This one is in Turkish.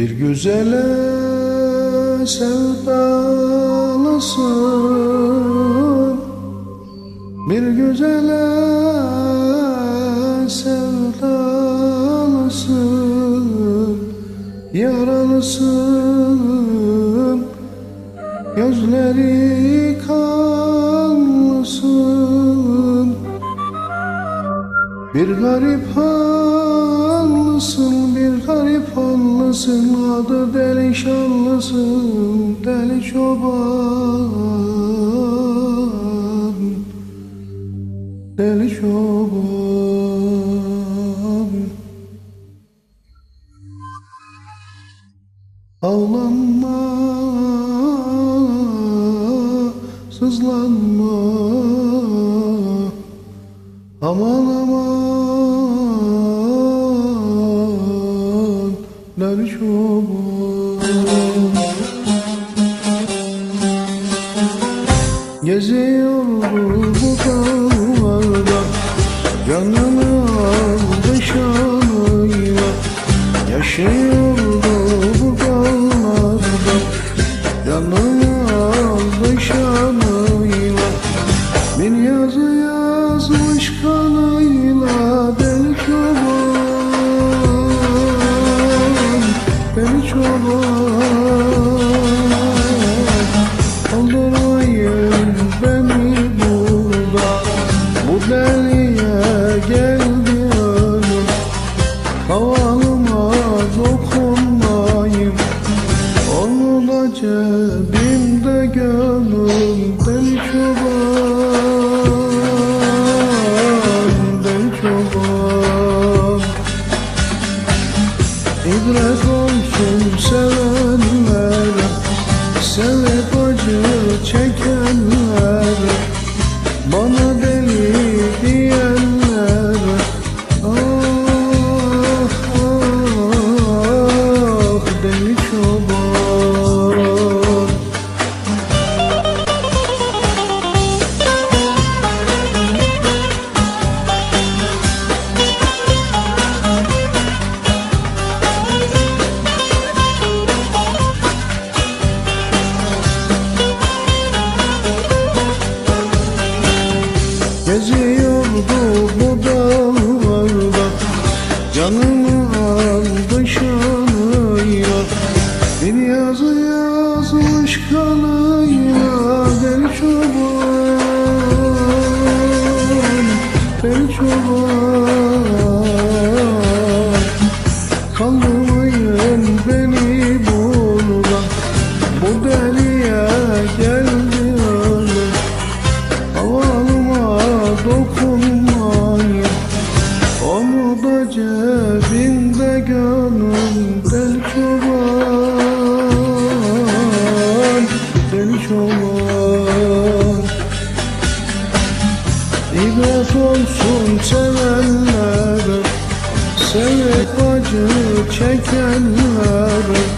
Bir güzele sevdalısın Bir güzele sevdalısın Yaralısın Gözleri kanlısın. Bir garip hallısın, bir garip hallısın Adı deli şanlısın, deli çoban. Deli çoban. Ağlanma, sızlanma. Aman aman Deli çoban Geziyordu bu dağlarda Canını aldı şanıyla Yaşıyordu cebimde gönül Deli çoban İbret olsun sevenlere Sevip acı çekenlere Bana deli diyenlere Bir yazı çekenlere